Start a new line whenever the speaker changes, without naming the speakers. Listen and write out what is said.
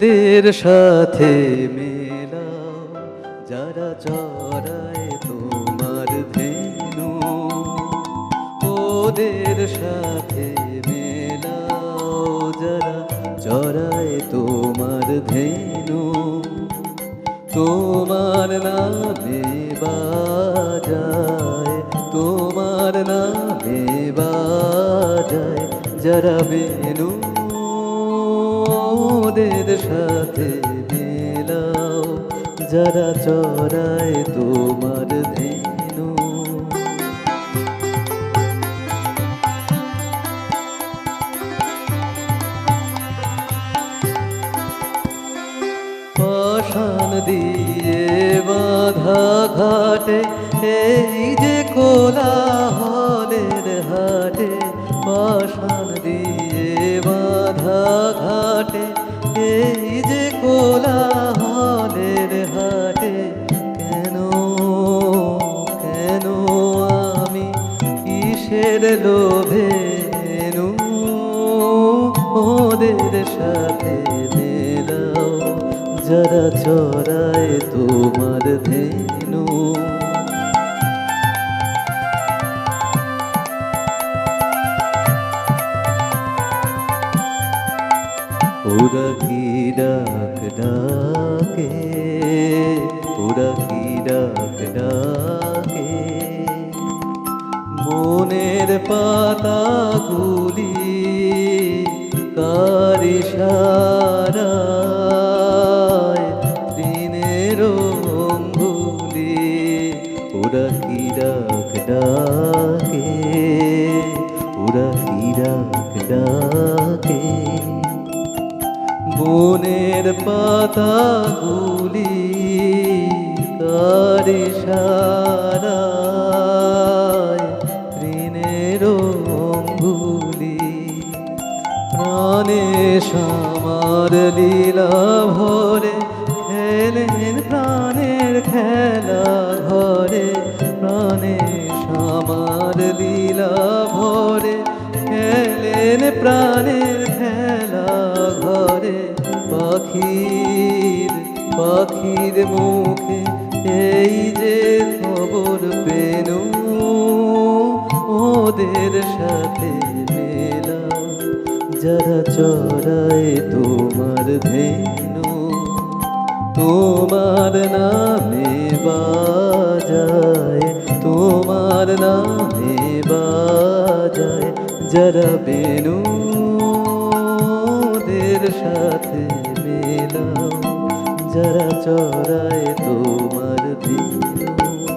ওদের সাথে মেলা যারা চড়ায় তোমার ধেনু ওদের সাথে মেলাও, যারা চড়ায় তোমার ধেনু তোমার নামে বাজায়, তোমার নামে বাজায়, যারা বেনু ওদের সাথে মেলাও, যারা চড়ায় তোমার ধেনু। পাষাণ দিয়ে বাধা ঘাটে, এই যে কোলা হলের হাটে, পাষাণ দিয়ে বাধা ঘাটে এই যে কোলা হলের হাটে কেন কেন আমি কিসের লোভে ওদের সাথে মেলাও, যারা চড়ায় তোমার ধেনু ওরা কি ডাক ডাকে ওরা কি ডাক ডাকে। মনের পাতাগুলি কারি সারায় দিনের অঙ্গুলি ওরা কি ডাক ডাকে ওরা কি ডাক ডাকে। বনের পাতাগুলি কারে সারায় ঋণের অঙ্গুলি। প্রাণে সামার লীলা ভরে, খেলেন প্রাণের খেলা ঘরে প্রাণে সামার লীলা ভরে, খেলেন প্রাণের পাখির পাখির মুখে এই যে খবর পেনু, ওদের সাথে মেলা। যারা চড়ায় তোমার ধেনু, তোমার নামে বাজায়, তোমার নামে বাজায়। যারা বেনু ওদের সাথে মেলাও যারা চড়ায় তোমার দিন